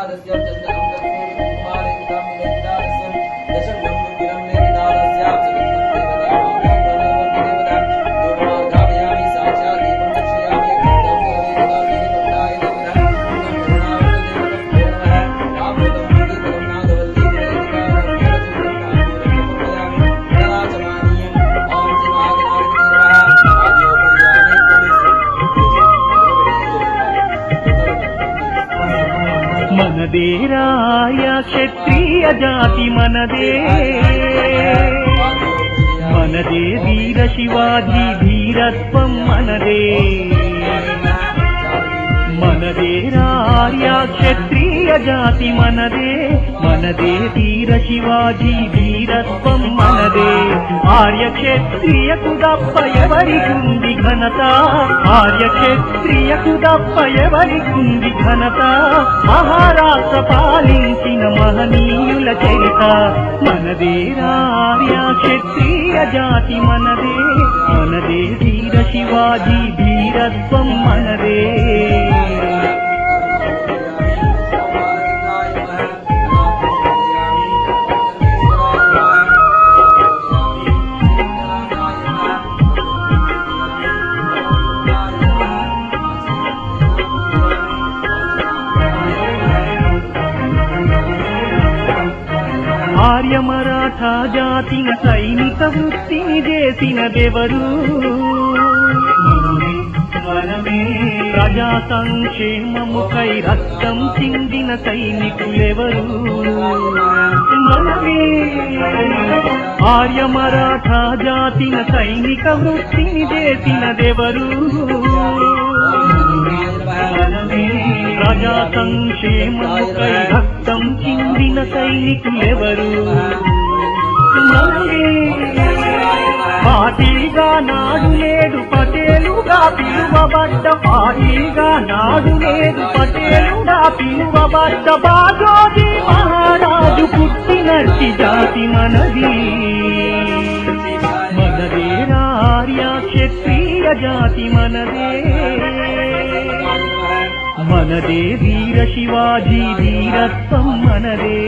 Das ist ja, das, das, das, das. మనదే రాయ క్షత్రియ జాతి మనదే. మనదే వీర శివాజీ ధీరత్వం మనదే. మనదే రాయ క్షత్రియ జాతి మనదే. మనదే వీర శివాజీ వీరత్వం మనదే. ఆర్య క్షత్రియకు దప్ప ఎవరికుంది ఘనత? ఆర్య క్షత్రియకు దప్ప ఎవరికుంది ఘనత? మహారాష్ట్ర పాలించిన మహనీయుల చరిత. మనదే రాయ క్షత్రియ జాతి మనదే. మనదే వీర శివాజీ వీరత్వం మనదే. ఆర్య మరాఠా జాతిన సైనిక వృత్తిని చేసినదెవరు ప్రజా సంక్షేమముకై రక్తం చిందిన సైనికులెవరు. ఆర్య మరాఠా జాతిన సైనిక వృత్తిని చేసిన దేవరు. ప్రజా సంక్షేమ మారిన సైనికులెవరు? మనమే. పార్టీగా నాడు లేడు పటేలుగా పిలువబడ్డ పార్టీగా నాడు లేడు పటేలుగా పిలువబడ్డ బాగోజీ మహారాజు పుట్టినట్టి జాతి మనది. మనదే రార్య క్షత్రియ జాతి మనదే. మనదే వీర శివాజీ వీరత్వం మనదే